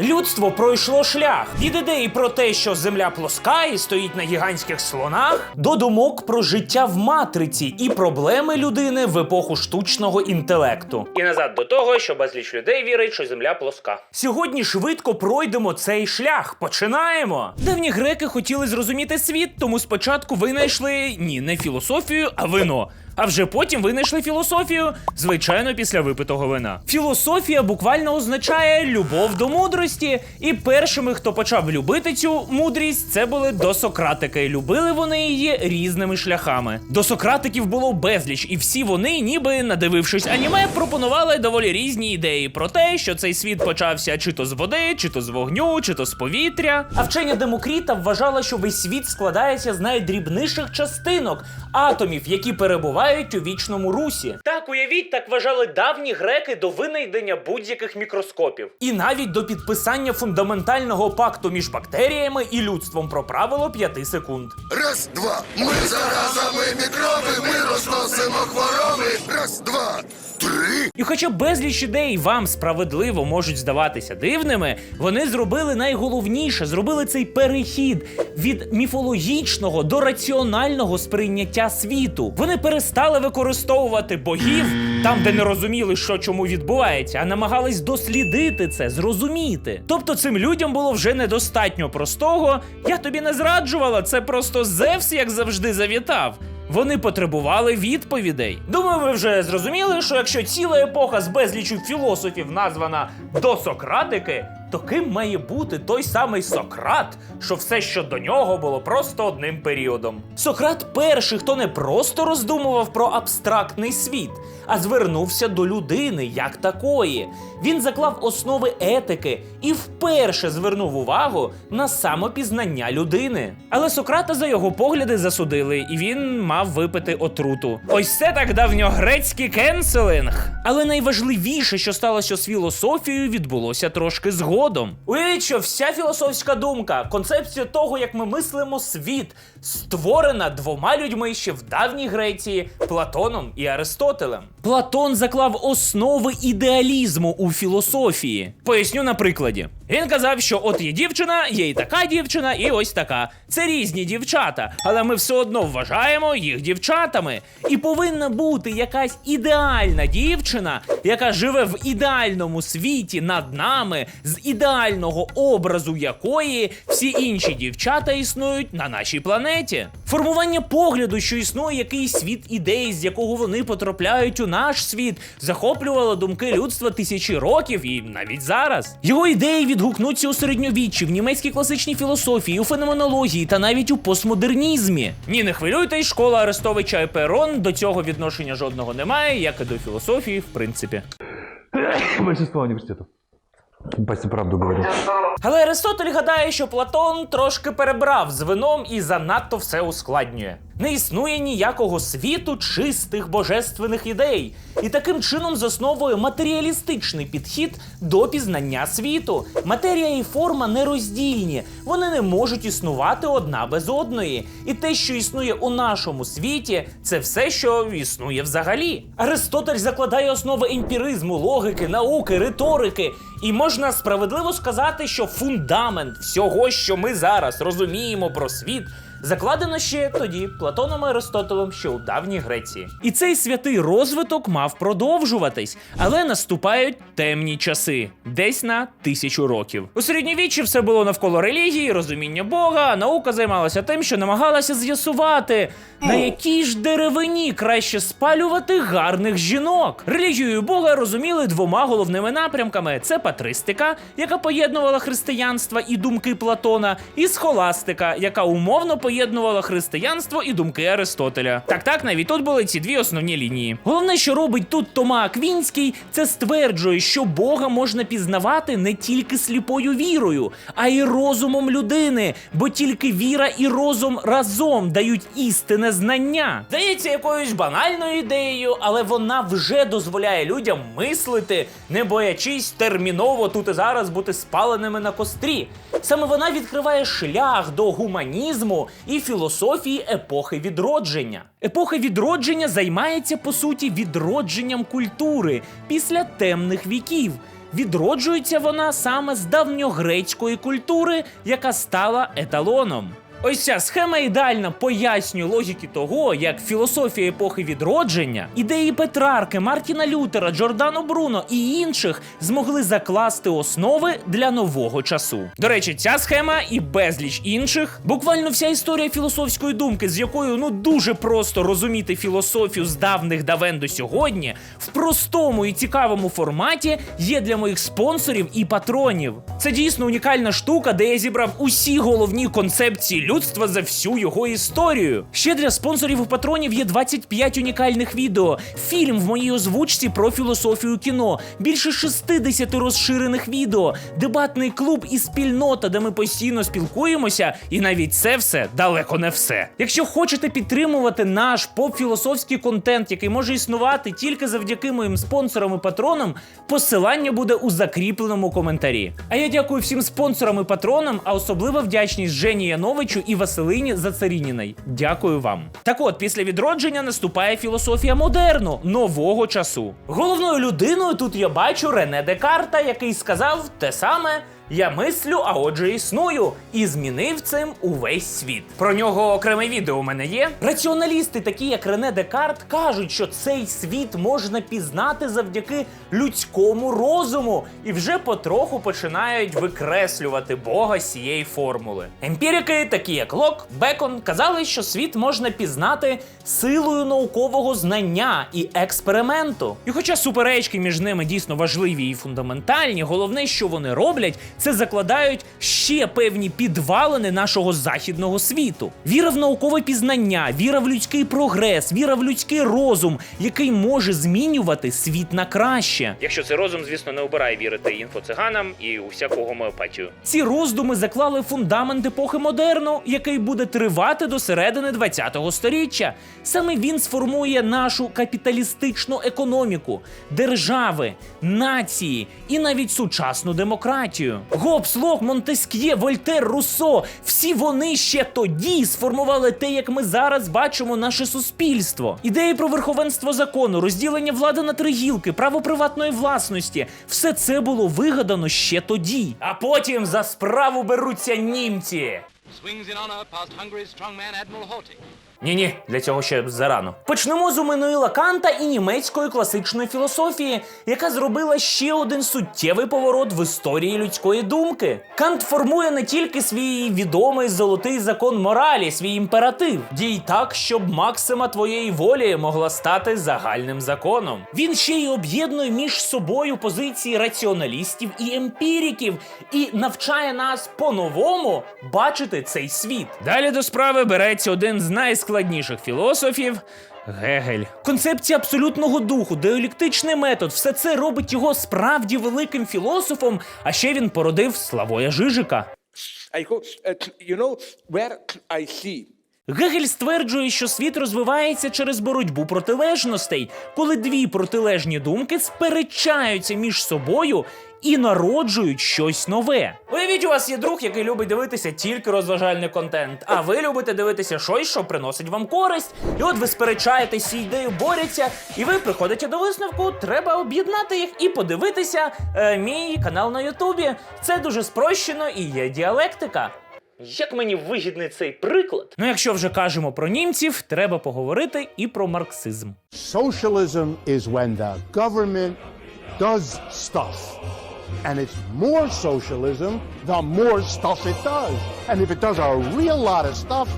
Людство пройшло шлях від ідеї про те, що земля плоска і стоїть на гігантських слонах, до думок про життя в матриці і проблеми людини в епоху штучного інтелекту. І назад до того, що безліч людей вірить, що земля плоска. Сьогодні швидко пройдемо цей шлях. Починаємо. Давні греки хотіли зрозуміти світ, тому спочатку винайшли ні, не філософію, а вино. А вже потім винайшли філософію, звичайно, після випитого вина. Філософія буквально означає любов до мудрості. І першими, хто почав любити цю мудрість, це були досократики. Любили вони її різними шляхами. До Сократиків було безліч, і всі вони, ніби надивившись аніме, пропонували доволі різні ідеї про те, що цей світ почався чи то з води, чи то з вогню, чи то з повітря. А вчення Демокріта вважала, що весь світ складається з найдрібніших частинок атомів, які перебувають у вічному русі. Так, уявіть, так вважали давні греки до винайдення будь-яких мікроскопів. І навіть до підписання фундаментального пакту між бактеріями і людством про правило 5 секунд. Раз, два. Ми заразами мікроби, ми розносимо хвороби. Раз, два, три. І хоча безліч ідей вам справедливо можуть здаватися дивними, вони зробили найголовніше, зробили цей перехід від міфологічного до раціонального сприйняття світу. Вони перестали використовувати богів там, де не розуміли, що чому відбувається, а намагались дослідити це, зрозуміти. Тобто цим людям було вже недостатньо простого. Я тобі не зраджувала, це просто Зевс, як завжди, завітав. Вони потребували відповідей. Думаю, ви вже зрозуміли, що якщо ціла епоха з безлічу філософів названа досократики, то ким має бути той самий Сократ, що все, що до нього було просто одним періодом. Сократ перший, хто не просто роздумував про абстрактний світ, а звернувся до людини як такої. Він заклав основи етики і вперше звернув увагу на самопізнання людини. Але Сократа за його погляди засудили, і він мав випити отруту. Ось це так давньогрецький кенселинг. Але найважливіше, що сталося з філософією, відбулося трошки згодом. Уявіть, що вся філософська думка, концепція того, як ми мислимо світ, створена двома людьми ще в давній Греції Платоном і Аристотелем. Платон заклав основи ідеалізму у філософії. Поясню на прикладі. Він казав, що от є дівчина, є і така дівчина, і ось така. Це різні дівчата, але ми все одно вважаємо їх дівчатами. І повинна бути якась ідеальна дівчина, яка живе в ідеальному світі над нами, з ідеального образу якої всі інші дівчата існують на нашій планеті. Формування погляду, що існує якийсь світ ідей, з якого вони потрапляють у наш світ, захоплювало думки людства тисячі років і навіть зараз. Його ідеї відгукнуться у середньовіччі, в німецькій класичній філософії, у феноменології та навіть у постмодернізмі. Ні, не хвилюйтесь, школа Арестовича і Перон до цього відношення жодного немає, як і до філософії, в принципі. Большинство университетов. Почти правду говорю. Але Аристотель гадає, що Платон трошки перебрав з вином і занадто все ускладнює. Не існує ніякого світу чистих божественних ідей, і таким чином засновує матеріалістичний підхід до пізнання світу. Матерія і форма нероздільні, вони не можуть існувати одна без одної. І те, що існує у нашому світі, це все, що існує взагалі. Аристотель закладає основи емпіризму, логіки, науки, риторики. І можна справедливо сказати, що фундамент всього, що ми зараз розуміємо про світ, закладено ще тоді Платоном і Аристотелем, ще у давній Греції. І цей святий розвиток мав продовжуватись, але наступають темні часи, десь на тисячу років. У середньовіччі все було навколо релігії, розуміння Бога, а наука займалася тим, що намагалася з'ясувати, на якій ж деревині краще спалювати гарних жінок. Релігію Бога розуміли двома головними напрямками: це патристика, яка поєднувала християнство і думки Платона, і схоластика, яка умовно поєднувала християнство і думки Аристотеля. Так, так, навіть тут були ці дві основні лінії. Головне, що робить тут Тома Аквінський, це стверджує, що Бога можна пізнавати не тільки сліпою вірою, а й розумом людини, бо тільки віра і розум разом дають істинне знання. Здається, якоюсь банальною ідеєю, але вона вже дозволяє людям мислити, не боячись терміново тут і зараз бути спаленими на кострі. Саме вона відкриває шлях до гуманізму і філософії епохи відродження. Епоха відродження займається по суті відродженням культури після темних віків. відроджується вона саме з давньогрецької культури, яка стала еталоном. Ось ця схема ідеально пояснює логіки того, як філософія епохи відродження, ідеї Петрарки, Мартіна Лютера, Джордано Бруно і інших змогли закласти основи для нового часу. До речі, ця схема і безліч інших, буквально вся історія філософської думки, з якою ну дуже просто розуміти філософію з давних давен до сьогодні, в простому і цікавому форматі є для моїх спонсорів і патронів. Це дійсно унікальна штука, де я зібрав усі головні концепції людства за всю його історію. Ще для спонсорів і патронів є 25 унікальних відео, фільм в моїй озвучці про філософію кіно, більше 60 розширених відео, дебатний клуб і спільнота, де ми постійно спілкуємося, і навіть це все далеко не все. Якщо хочете підтримувати наш поп-філософський контент, який може існувати тільки завдяки моїм спонсорам і патронам, посилання буде у закріпленому коментарі. А я дякую всім спонсорам і патронам, а особлива вдячність Жені Яновичу і Василині Зацарініній. Дякую вам. Так от, після відродження наступає філософія модерну, нового часу. Головною людиною тут я бачу Рене Декарта, який сказав те саме. Я мислю, а отже існую, і змінив цим увесь світ. Про нього окреме відео у мене є. Раціоналісти, такі як Рене Декарт, кажуть, що цей світ можна пізнати завдяки людському розуму, і вже потроху починають викреслювати Бога з цієї формули. Емпірики, такі як Лок, Бекон, казали, що світ можна пізнати силою наукового знання і експерименту. І хоча суперечки між ними дійсно важливі і фундаментальні, головне, що вони роблять, це закладають ще певні підвалини нашого західного світу. Віра в наукове пізнання, віра в людський прогрес, віра в людський розум, який може змінювати світ на краще. Якщо цей розум, звісно, не обирає вірити інфоциганам і у всяку гомеопатію. Ці роздуми заклали фундамент епохи модерну, який буде тривати до середини 20-го сторіччя. Саме він сформує нашу капіталістичну економіку, держави, нації і навіть сучасну демократію. Гоббс, Лок, Монтеск'є, Вольтер, Руссо – всі вони ще тоді сформували те, як ми зараз бачимо наше суспільство. Ідеї про верховенство закону, розділення влади на три гілки, право приватної власності все це було вигадано ще тоді. А потім за справу беруться німці. Swings in honor past Hungary's strongman Admiral Horthy. Ні, ні, для цього ще зарано. Почнемо з Умануїла Канта і німецької класичної філософії, яка зробила ще один суттєвий поворот в історії людської думки. Кант формує не тільки свій відомий золотий закон моралі, свій імператив. Дій так, щоб максима твоєї волі могла стати загальним законом. Він ще й об'єднує між собою позиції раціоналістів і емпіриків і навчає нас по-новому бачити цей світ. Далі до справи береться один з найскладніших філософів. Гегель. Концепція абсолютного духу, діалектичний метод, все це робить його справді великим філософом, а ще він породив Славоя Жижика. I uh, you know, where I see Гегель стверджує, що світ розвивається через боротьбу протилежностей, коли дві протилежні думки сперечаються між собою і народжують щось нове. Уявіть, у вас є друг, який любить дивитися тільки розважальний контент, а ви любите дивитися щось, що приносить вам користь. І от ви сперечаєтесь, ці ідеї борються, і ви приходите до висновку, треба об'єднати їх і подивитися е, мій канал на Ютубі. Це дуже спрощено і є діалектика. Як мені вигідний цей приклад? Ну, якщо вже кажемо про німців, треба поговорити і про марксизм. Socialism is when the government does stuff. And it's more socialism the more stuff it does. And if it does a real lot of stuff,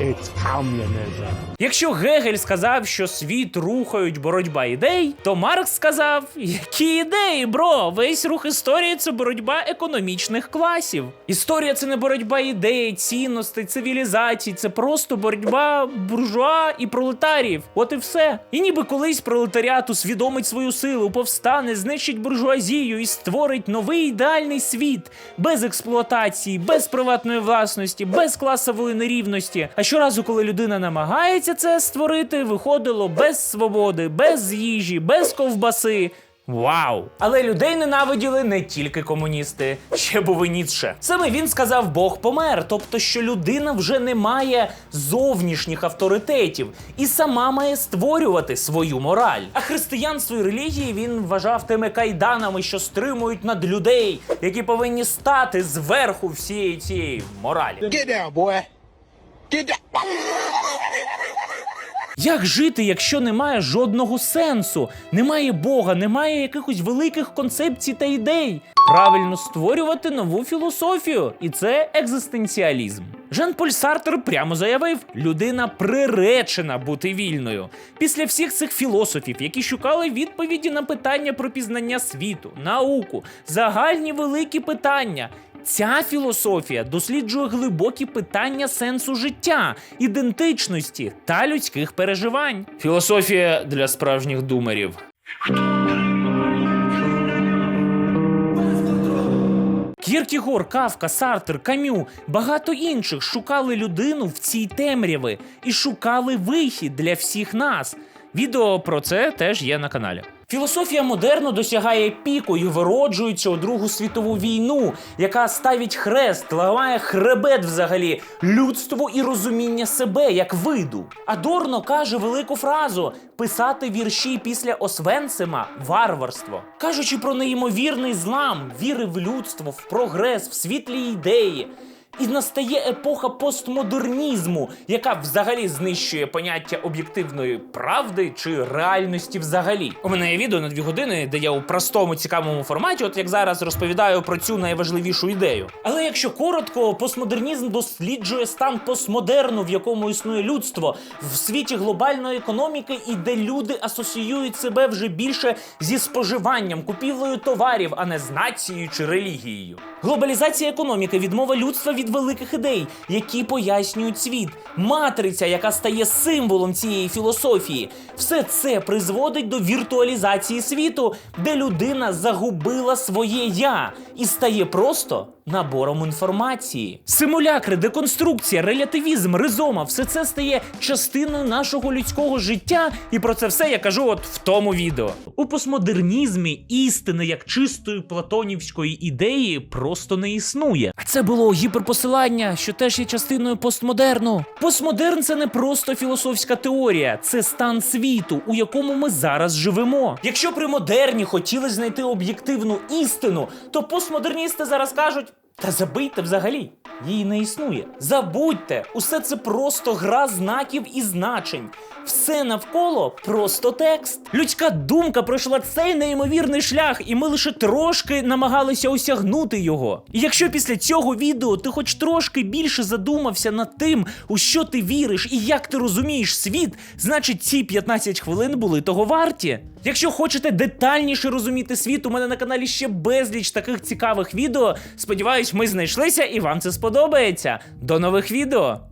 it's communism. Якщо Гегель сказав, що світ рухають боротьба ідей, то Маркс сказав, які ідеї, бро? Весь рух історії це боротьба економічних класів. Історія це не боротьба ідей, цінностей, цивілізацій, це просто боротьба буржуа і пролетаріїв. От і все. І ніби колись пролетаріат усвідомить свою силу, повстане, знищить буржуазію і створить новий ідеальний світ без експлуатації, без приватної власності, без класової нерівності. А щоразу, коли людина намагається це створити, виходило без свободи, без їжі, без ковбаси. Вау! Але людей ненавиділи не тільки комуністи, ще був і Ніцше. Саме він сказав, Бог помер, тобто, що людина вже не має зовнішніх авторитетів і сама має створювати свою мораль. А християнство і релігії він вважав тими кайданами, що стримують над людей, які повинні стати зверху всієї цієї моралі. Get down, boy. Як жити, якщо немає жодного сенсу, немає Бога, немає якихось великих концепцій та ідей? Правильно створювати нову філософію, і це екзистенціалізм. Жан-Поль Сартер прямо заявив: людина приречена бути вільною. Після всіх цих філософів, які шукали відповіді на питання про пізнання світу, науку, загальні великі питання. Ця філософія досліджує глибокі питання сенсу життя, ідентичності та людських переживань. Філософія для справжніх думерів. Кіркігор, Кавка, Сартер, Камю, багато інших шукали людину в цій темряви і шукали вихід для всіх нас. Відео про це теж є на каналі. Філософія модерну досягає піку і вироджується у Другу світову війну, яка ставить хрест, ламає хребет взагалі людству і розуміння себе як виду. Адорно каже велику фразу: писати вірші після Освенцима варварство. Кажучи про неймовірний злам, віри в людство, в прогрес, в світлі ідеї. І настає епоха постмодернізму, яка взагалі знищує поняття об'єктивної правди чи реальності взагалі. У мене є відео на дві години, де я у простому цікавому форматі, от як зараз розповідаю про цю найважливішу ідею. Але якщо коротко, постмодернізм досліджує стан постмодерну, в якому існує людство, в світі глобальної економіки, і де люди асоціюють себе вже більше зі споживанням, купівлею товарів, а не з нацією чи релігією. Глобалізація економіки, відмова людства від великих ідей, які пояснюють світ, матриця, яка стає символом цієї філософії, все це призводить до віртуалізації світу, де людина загубила своє я і стає просто набором інформації. Симулякри, деконструкція, релятивізм, ризома все це стає частиною нашого людського життя, і про це все я кажу от в тому відео. У постмодернізмі істини як чистої платонівської ідеї просто не існує. А це було гіперпосилання, що теж є частиною постмодерну. Постмодерн це не просто філософська теорія, це стан світу, у якому ми зараз живемо. Якщо при модерні хотіли знайти об'єктивну істину, то постмодерністи зараз кажуть. Та забийте взагалі, її не існує. Забудьте, усе це просто гра знаків і значень. Все навколо просто текст. Людська думка пройшла цей неймовірний шлях, і ми лише трошки намагалися осягнути його. І якщо після цього відео ти хоч трошки більше задумався над тим, у що ти віриш і як ти розумієш світ, значить ці 15 хвилин були того варті. Якщо хочете детальніше розуміти світ, у мене на каналі ще безліч таких цікавих відео. Сподіваюсь, ми знайшлися і вам це сподобається. До нових відео!